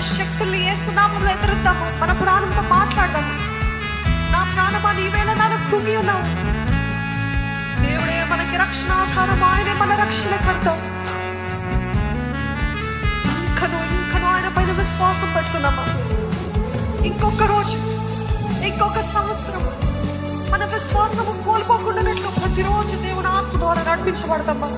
ప్రతి శక్తుల్ని ఏ సునామంలో ఎదురుద్దాము. మన ప్రాణంతో మాట్లాడదాము. నా ప్రాణమా నీవేళ నాను కృంగి ఉన్నావు. దేవుడే మనకి రక్షణ ఆధారం ఆయనే మన రక్షణ కడతాం ఇంకను ఇంకను ఆయన పైన విశ్వాసం పెట్టుకుందామా ఇంకొక రోజు ఇంకొక సంవత్సరం మన విశ్వాసము కోల్పోకుండానట్లు ప్రతిరోజు దేవుని ఆత్మ ద్వారా నడిపించబడతామా?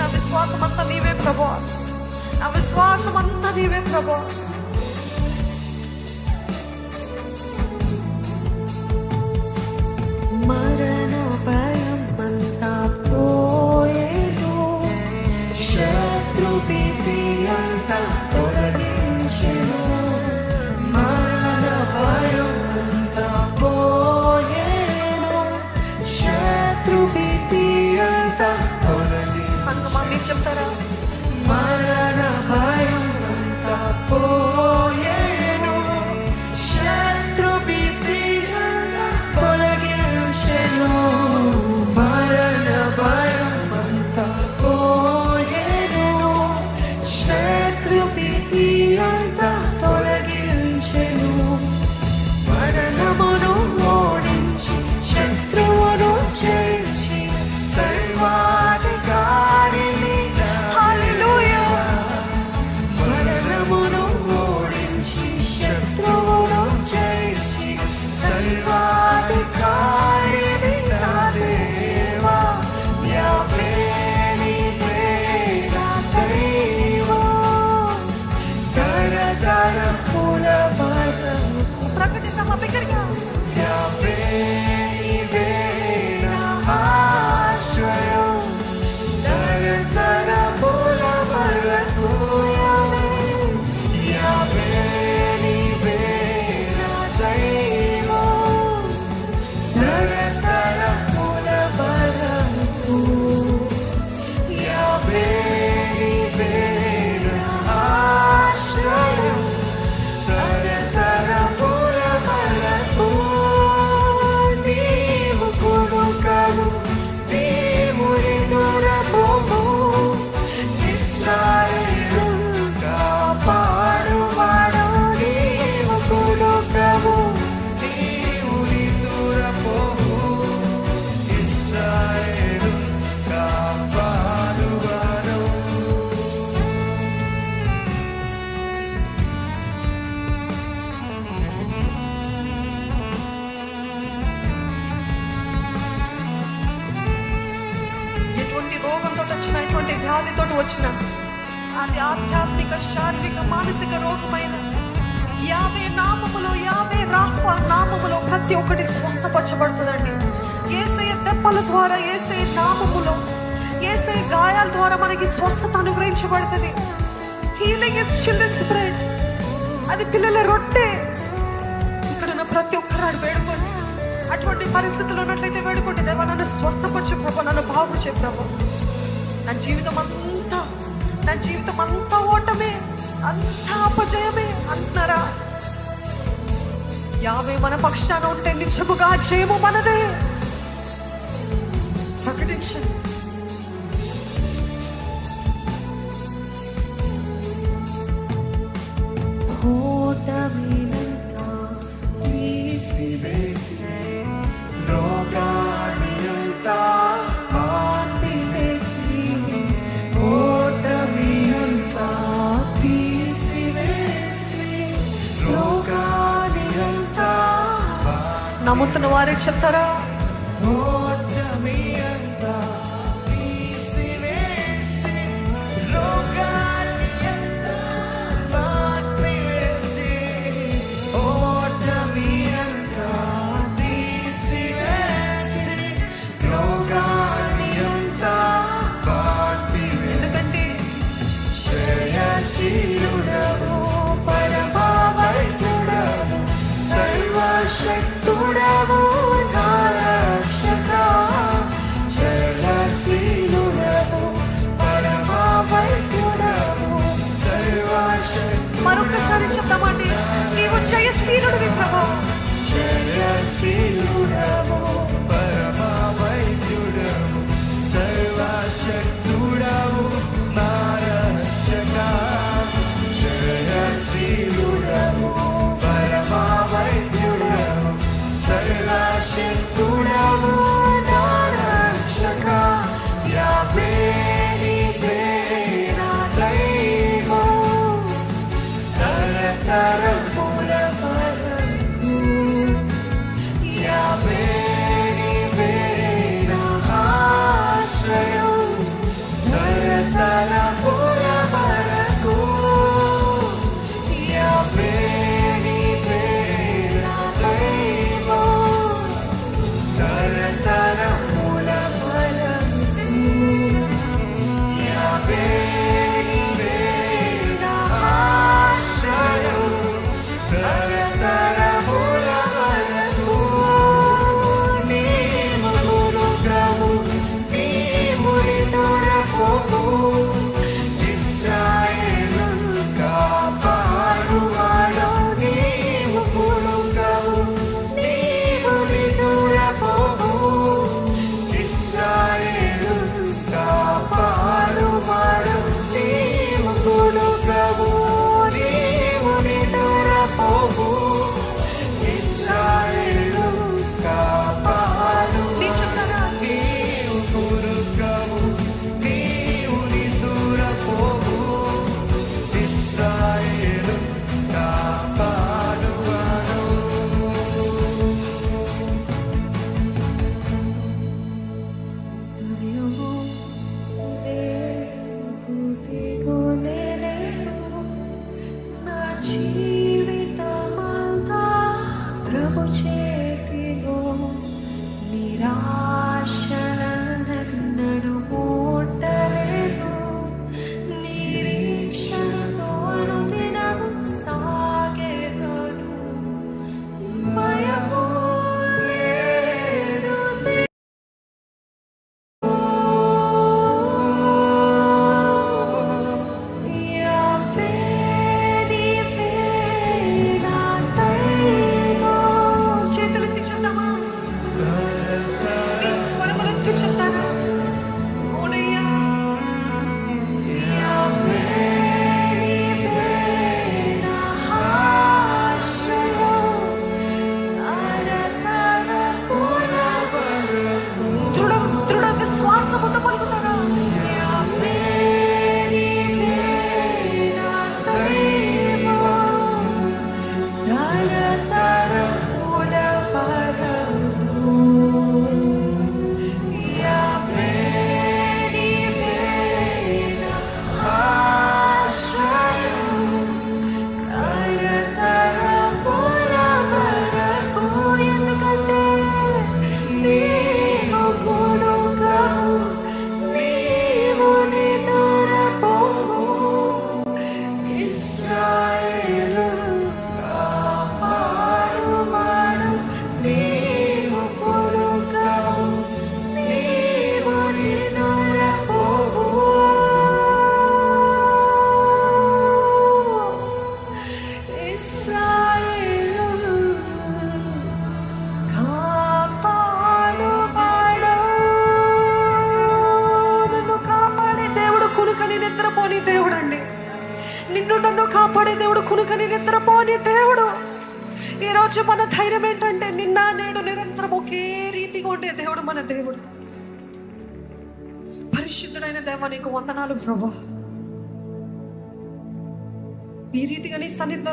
నా విశ్వాసం అంతా నీవే ప్రభు నా విశ్వాసం అంతా నీవే ప్రభు వ్యాధితో వచ్చిన అది ఆధ్యాత్మిక శారీరక మానసిక రోగమైన యాభై నామములు యాభై రాఫ నామములు ప్రతి ఒక్కటి స్వస్థపరచబడుతుందండి. ఏసయ దెబ్బల ద్వారా ఏసయ నామములు ఏసయ గాయాల ద్వారా మనకి స్వస్థత అనుగ్రహించబడుతుంది. హీలింగ్ ఇస్ చిల్డ్రన్స్ బ్రెడ్ అది పిల్లల రొట్టె. ఇక్కడున్న ప్రతి ఒక్కరు అది వేడుకోండి. అటువంటి పరిస్థితులు ఉన్నట్లయితే వేడుకోండి. దేవా నన్ను స్వస్థపరిచే ప్రభు నన్ను బాగు చెప్పాము నా జీవితం అంతా నా జీవితం అంతా ఓటమే అంతా అపజయమే అంటున్నారా యావే మన పక్షాన ఉంటే నిజముగా జయము మనదే. ప్రకటించండి. ఓటమే నమ్ముతున్న వారే చెప్తారా? Jayasirudamo Jayasirudamo বুঝে দিল নিরা దేవుడు అండి నిన్ను నన్ను కాపాడే దేవుడు కునుకని నిద్రపోని దేవుడు. ఈరోజు మన ధైర్యం ఏంటంటే నిన్న నేడు నిరంతరం ఒకే రీతిగా ఉండే దేవుడు మన దేవుడు. పరిశుద్ధుడైన దేవ నీకు వందనాలు ప్రభు. ఈ రీతిగా నీ సన్నిధిలో